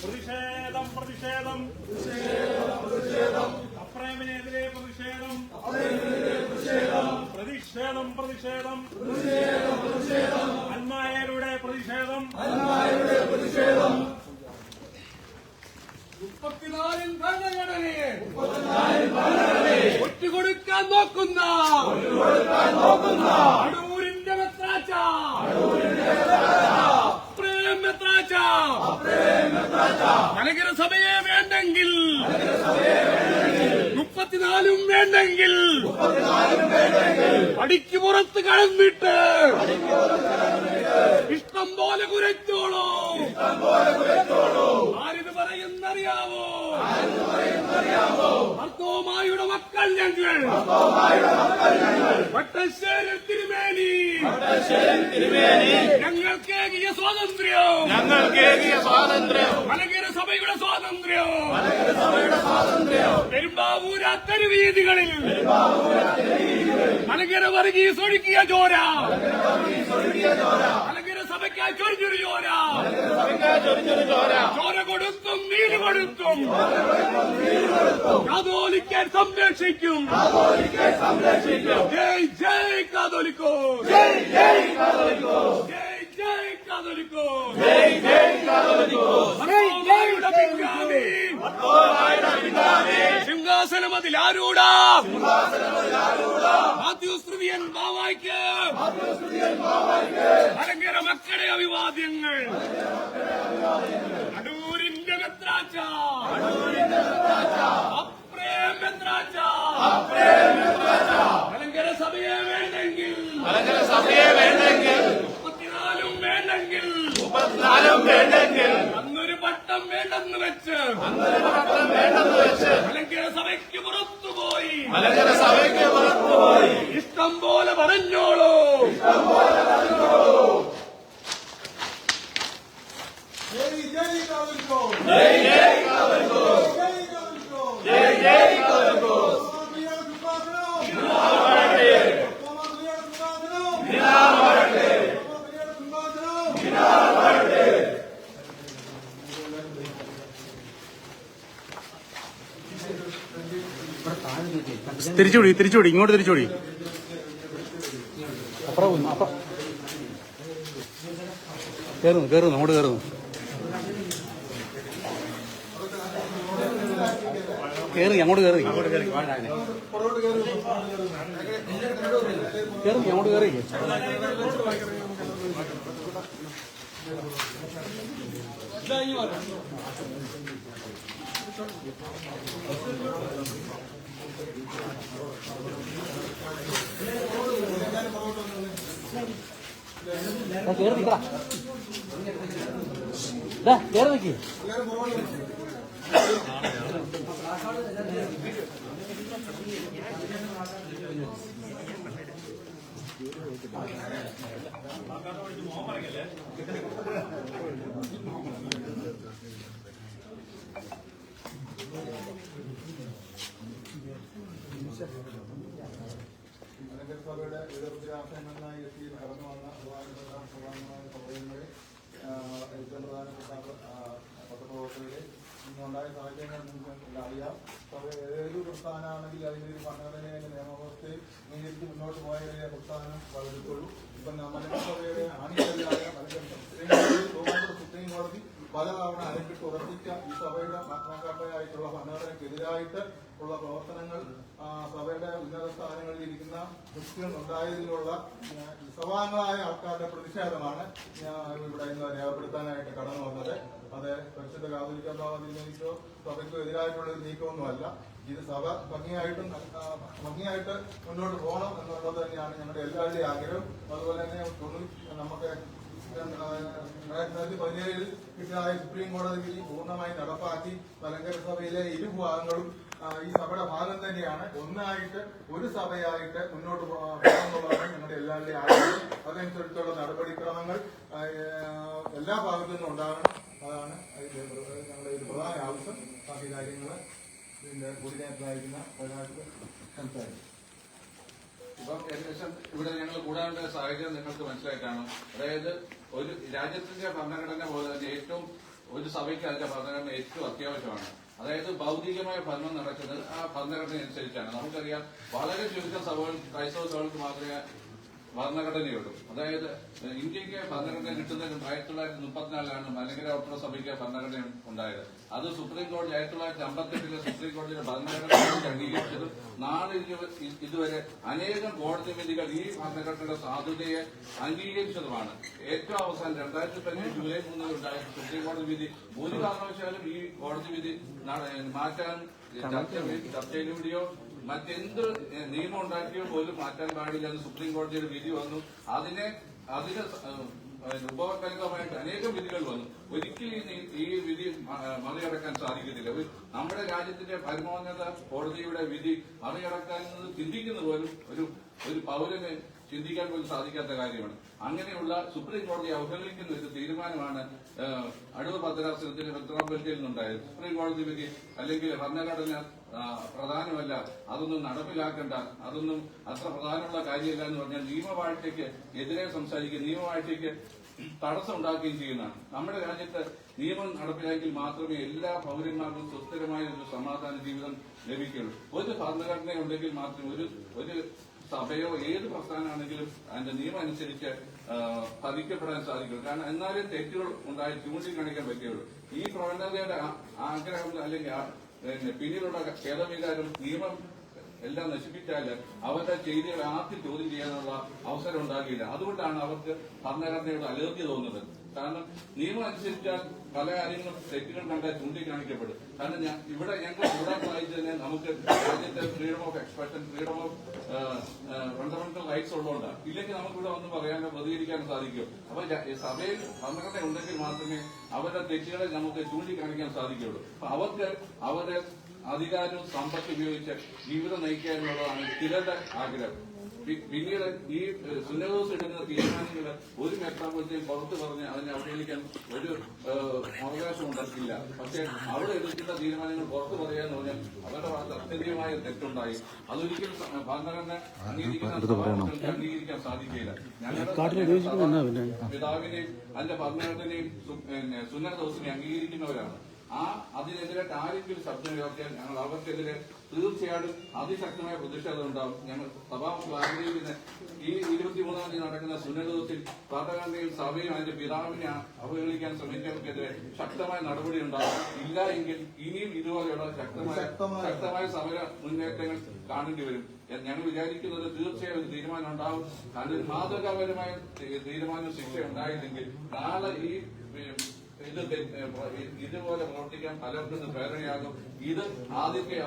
പ്രതിഷേധം പ്രതിഷേധം. അപ്രേമിനെതിരെ പ്രതിഷേധം. പ്രതിഷേധം പ്രതിഷേധം. അന്മായരുടെ പ്രതിഷേധം. മുപ്പത്തിനാലിൽ ഭരണഘടനയെ. ഒറ്റുകൊടുക്കാൻ നോക്കുന്ന. അടൂരിന്റെ മെത്രാച്ച. പ്രേം മെത്രാച്ച. മലകര സഭയെ വേണ്ടെങ്കിൽ മുപ്പത്തിനാലും വേണ്ടെങ്കിൽ അടിക്ക് പുറത്ത് കടന്നിട്ട് ഇഷ്ടം പോലെ കുരച്ചോളൂ ആരിത് പറയുന്നറിയാവോ? ഭർത്തോമായുടെ മക്കൾ ഞങ്ങൾ വട്ടശ്ശേരി തിരുമേനി ഞങ്ങൾക്ക് ഏകിയ സ്വാതന്ത്ര്യം. ഞങ്ങൾക്ക് സ്വാതന്ത്ര്യവും മലകര സഭയുടെ സ്വാതന്ത്ര്യവും പെരുമ്പാവൂര തെരുവീതികളിൽ മലകര വർഗീസ് ഒഴുക്കിയ ചോര. മലങ്കര സഭയ്ക്കായി ചൊരിഞ്ഞൊരു ചോര. ചോര കൊടുത്തും നീര് കൊടുത്തും കാതോലിക്കാൻ സംരക്ഷിക്കും. ജയ് ജയ് കാതോലിക്കോ ജയ് ജയ് കാതോലിക്കോ ജയ് ജയ് കാതോലിക്കോ ജയ് ജയ് കാതോലിക്കോ പിൻഗാമി സിംഹാസനം ആരൂടാം? മാത്യൂസ് ത്രിവിയൻ ബാവായ്ക്ക്. അരങ്ങര മക്കളുടെ അഭിവാദ്യങ്ങൾ. അടൂരിന്റെ മെത്രാച്ച. അപ്രേം മെത്രാച്ച. ഭയങ്കര സഭയെ വേണ്ടെങ്കിൽ. മലങ്കര സഭയെ വേണ്ടെങ്കിൽ. മുപ്പത്തിനാലും വേണ്ടെങ്കിൽ. മുപ്പത്തിനാലും വേണ്ടെങ്കിൽ. വേണ്ടെന്ന് വെച്ച് ഭയങ്കര സഭയ്ക്ക് പുറത്തുപോയി. മലങ്കര സഭയ്ക്ക് പുറത്തുപോയി. ഇഷ്ടം പോലെ പറഞ്ഞോളൂ. തിരിച്ചുവിടി തിരിച്ചുവിടി ഇങ്ങോട്ട് തിരിച്ചുവിടി അപ്പുറം അപ്പുറം. കയറുന്നു കയറുന്നു അങ്ങോട്ട് കയറുന്നു കയറി അങ്ങോട്ട് കയറി കയറി അങ്ങോട്ട് കയറി കയറി നിൽക്കടാ. കയറി നിൽക്കി നഗരസഭയുടെ വിവിധ എത്തി കടന്നു വന്ന പ്രധാനമായ സൗകര്യങ്ങളെ ഏറ്റവും പ്രധാനപ്പെട്ട പത്രപ്രവർത്തകരെ ഇന്നുണ്ടായ സാഹചര്യങ്ങൾ നിങ്ങൾക്ക് അറിയാം. സഭ ഏത് പ്രസ്ഥാനമാണെങ്കിൽ അതിന്റെ ഒരു ഭരണഘടനയുടെ നിയമവ്യവസ്ഥയിൽ അംഗീകരിച്ച് മുന്നോട്ട് പോയാലേ പ്രസ്ഥാനം വളരത്തുള്ളൂ ഇപ്പം മലയാള സഭയുടെ ആണിക്കല്ലായ കോടതി പലതവണ അരക്കിട്ട് ഉറപ്പിച്ച ഈ സഭയുടെ മരണക്കാട്ടയായിട്ടുള്ള ഭരണഘടനയ്ക്കെതിരായിട്ട് ഉള്ള പ്രവർത്തനങ്ങൾ സഭയുടെ ഉന്നത സ്ഥാനങ്ങളിൽ ഇരിക്കുന്ന ക്രിസ്ത്യൻ ഉണ്ടായതിലുള്ള സഭാംഗങ്ങളായ ആൾക്കാരുടെ പ്രതിഷേധമാണ് ഇവിടെ ഇന്ന് രേഖപ്പെടുത്താനായിട്ട് കടന്നു വന്നത്. അത് പരിശുദ്ധ കാതോലിക്ക തീരുമാനിച്ചോ സഭയ്ക്കോ എതിരായിട്ടുള്ള ഒരു നീക്കമൊന്നുമല്ല. ഇത് സഭ ഭംഗിയായിട്ടും ഭംഗിയായിട്ട് മുന്നോട്ട് പോകണം എന്നുള്ളത് തന്നെയാണ് ഞങ്ങളുടെ എല്ലാവരുടെയും ആഗ്രഹം. അതുപോലെ തന്നെ നമുക്ക് രണ്ടായിരത്തി പതിനേഴിൽ കിട്ടിയ സുപ്രീം കോടതി വിധി പൂർണമായി നടപ്പാക്കി മലങ്കര സഭയിലെ ഇരുഭാഗങ്ങളും ഈ സഭയുടെ ഭാഗം തന്നെയാണ്. ഒന്നായിട്ട് ഒരു സഭയായിട്ട് മുന്നോട്ട് പോകാമെന്നുള്ളതാണ് ഞങ്ങളുടെ എല്ലാവരുടെയും ആഗ്രഹം. അതനുസരിച്ചുള്ള നടപടിക്രമങ്ങൾ എല്ലാ ഭാഗത്തു നിന്നും ഉണ്ടാകണം. അതാണ് ഞങ്ങളുടെ ഒരു പ്രധാന ആവശ്യം. ബാക്കി കാര്യങ്ങൾ കൂടി കോർഡിനേറ്ററായിരിക്കുന്ന ഒരാൾക്ക് സംസാരിക്കും. അപ്പം ഏകദേശം ഇവിടെ ഞങ്ങൾ കൂടാനുള്ള സാഹചര്യം നിങ്ങൾക്ക് മനസ്സിലായിട്ടാണ്. അതായത് ഒരു രാജ്യത്തിന്റെ ഭരണഘടന പോലെ തന്നെ ഏറ്റവും ഒരു സഭയ്ക്ക് അതിന്റെ ഭരണഘടന ഏറ്റവും അത്യാവശ്യമാണ്. അതായത് ഭൗതികമായ ഭരണം നടക്കുന്നത് ആ ഭരണഘടന അനുസരിച്ചാണ് നമുക്കറിയാം വളരെ ചുരുക്കം സഭകൾ ക്രൈസ്തവ സഭകൾക്ക് മാത്രമേ ഭരണഘടനയുള്ളൂ അതായത് ഇന്ത്യയ്ക്ക് ഭരണഘടന കിട്ടുന്നതിന് ആയിരത്തി തൊള്ളായിരത്തി മുപ്പത്തിനാലിലാണ് മലങ്കര ഔട്ടർ സഭയ്ക്ക് ഭരണഘടന ഉണ്ടായത്. അത് സുപ്രീം കോടതി ആയിരത്തി തൊള്ളായിരത്തി അമ്പത്തെട്ടിലെ സുപ്രീം കോടതിയുടെ ഭരണഘടന അംഗീകരിച്ചതും നാളെ ഇതു- ഇതുവരെ അനേകം കോടതി വിധികൾ ഈ ഭരണഘടനയുടെ സാധുതയെ അംഗീകരിച്ചതുമാണ്. ഏറ്റവും അവസാനം രണ്ടായിരത്തി പതിനേഴ് ജൂലൈ മൂന്നിൽ ഉണ്ടായ സുപ്രീം കോടതി വിധി. ഒരു കാരണവശാലും ഈ കോടതി വിധി മാറ്റാൻ മറ്റെന്ത് നിയമം ഉണ്ടാക്കിയോ പോലും മാറ്റാൻ പാടില്ല എന്ന് സുപ്രീം കോടതിയുടെ വിധി വന്നു. അതിനെ അതിന് ഏഹ് അനേകം വിധികൾ വന്നു. ഒരിക്കലും ഈ വിധി മറികടക്കാൻ സാധിക്കത്തില്ല. നമ്മുടെ രാജ്യത്തിന്റെ പരമോന്നത കോടതിയുടെ വിധി മറികടക്കാൻ ചിന്തിക്കുന്ന പോലും ഒരു ഒരു പൗരന് ചിന്തിക്കാൻ പോലും സാധിക്കാത്ത കാര്യമാണ്. അങ്ങനെയുള്ള സുപ്രീം കോടതി അവഹേളിക്കുന്ന ഒരു തീരുമാനമാണ് അടുത്ത ഭദ്രാസനത്തിന് പത്രാമ്പലത്തിൽ നിന്നുണ്ടായത്. സുപ്രീം കോടതി വിധി അല്ലെങ്കിൽ ഭരണഘടന പ്രധാനമല്ല അതൊന്നും നടപ്പിലാക്കേണ്ട അതൊന്നും അത്ര പ്രധാനമുള്ള കാര്യമല്ല എന്ന് പറഞ്ഞാൽ നിയമവാഴ്ചയ്ക്ക് എതിരെ സംസാരിക്കുക നിയമവാഴ്ചയ്ക്ക് തടസ്സം ഉണ്ടാക്കുകയും ചെയ്യുന്നതാണ്. നമ്മുടെ രാജ്യത്ത് നിയമം നടപ്പിലാക്കിയാൽ മാത്രമേ എല്ലാ പൗരന്മാർക്കും സുസ്ഥിരമായ ഒരു സമാധാന ജീവിതം ലഭിക്കുള്ളൂ ഒരു ഭരണഘടന ഉണ്ടെങ്കിൽ മാത്രമേ ഒരു ഒരു സഭയോ ഏത് പ്രസ്ഥാനമാണെങ്കിലും അതിന്റെ നിയമം അനുസരിച്ച് പതിക്കപ്പെടാൻ സാധിക്കും. കാരണം എന്നാലും തെറ്റുകൾ ഉണ്ടായി ചൂണ്ടിക്കാണിക്കാൻ പറ്റുകയുള്ളൂ. ഈ പ്രവണതയുടെ ആഗ്രഹം അല്ലെങ്കിൽ പിന്നീടുള്ള ഖേദവികാരം നിയമം എല്ലാം നശിപ്പിച്ചാൽ അവരുടെ ചെയ്തികൾ ആർക്കും ചോദ്യം ചെയ്യാനുള്ള അവസരം ഉണ്ടാകില്ല. അതുകൊണ്ടാണ് അവർക്ക് ഭരണഘടനയോട് അലർജി തോന്നുന്നത്. കാരണം നിയമം അനുസരിച്ചാൽ പല കാര്യങ്ങളും തെറ്റുകൾ കണ്ടാൽ ചൂണ്ടിക്കാണിക്കപ്പെടും. കാരണം ഞാൻ ഇവിടെ ഞങ്ങൾ കൂടാൻ തന്നെ നമുക്ക് രാജ്യത്തെ freedom of expression freedom of fundamental rights ഉള്ളതുകൊണ്ടാണ്. ഇല്ലെങ്കിൽ നമുക്ക് ഇവിടെ വന്ന് പറയാനോ പ്രതികരിക്കാനോ സാധിക്കും. അപ്പൊ സഭയിൽ ഭരണഘടന ഉണ്ടെങ്കിൽ മാത്രമേ അവരുടെ തെറ്റുകളെ നമുക്ക് ചൂണ്ടിക്കാണിക്കാൻ സാധിക്കുകയുള്ളൂ. അപ്പൊ അവർക്ക് അവരുടെ അധികാരവും സമ്പത്ത് ഉപയോഗിച്ച് ജീവിതം നയിക്കാനുള്ളതാണ് ചിലരുടെ ആഗ്രഹം. പിന്നീട് ഈ സുന്നദോസ് എടുക്കുന്ന തീരുമാനങ്ങൾ ഒരു മെത്രാപൊലിത്തെയും പുറത്ത് പറഞ്ഞ് അതിനെ അവഹേളിക്കാൻ ഒരു അവകാശം ഉണ്ടാക്കില്ല പക്ഷെ അവിടെ എടുക്കുന്ന തീരുമാനങ്ങൾ പുറത്ത് പറയാന്ന് പറഞ്ഞാൽ അവരുടെ ഭാഗത്ത് അത്യന്തികമായ തെറ്റുണ്ടായി. അതൊരിക്കലും ഭരണഘടന അംഗീകരിക്കുന്ന അംഗീകരിക്കാൻ സാധിക്കില്ല. ഞങ്ങളുടെ പിതാവിനെയും അതിന്റെ ഭരണഘടനയും സുന്നദോസിനെ അംഗീകരിക്കുന്നവരാണ്. ആ അതിനെതിരായിട്ട് ആരെങ്കിലും ശബ്ദം ഉയർത്തിയാൽ ഞങ്ങൾ അവർക്കെതിരെ തീർച്ചയായിട്ടും അതിശക്തമായ പ്രതിഷേധം ഉണ്ടാവും. ഞങ്ങൾ സഭാ ക്ലാരിയിൽ നിന്ന് ഈ ഇരുപത്തിമൂന്നാം തീയതി നടക്കുന്ന സുന്നതത്തിൽ പ്രാതകാന്തിയിൽ സഭയും അതിന്റെ പിതാവിനെ അവഹേളിക്കാൻ ശ്രമിച്ചവർക്കെതിരെ ശക്തമായ നടപടി ഉണ്ടാവും. ഇല്ല എങ്കിൽ ഇനിയും ഇതുപോലെയുള്ള ശക്തമായ ശക്തമായ- സമര മുന്നേറ്റങ്ങൾ കാണേണ്ടി വരും. ഞങ്ങൾ വിചാരിക്കുന്നത് തീർച്ചയായും ഒരു തീരുമാനം ഉണ്ടാവും. അതിൽ മാതൃകാപരമായ തീരുമാനം ശിക്ഷ ഉണ്ടായില്ലെങ്കിൽ നാളെ ഈ ഇത് ഇതുപോലെ പ്രവർത്തിക്കാൻ പലർക്കും പ്രേരണയാകും. ഇത് ആദ്യത്തെ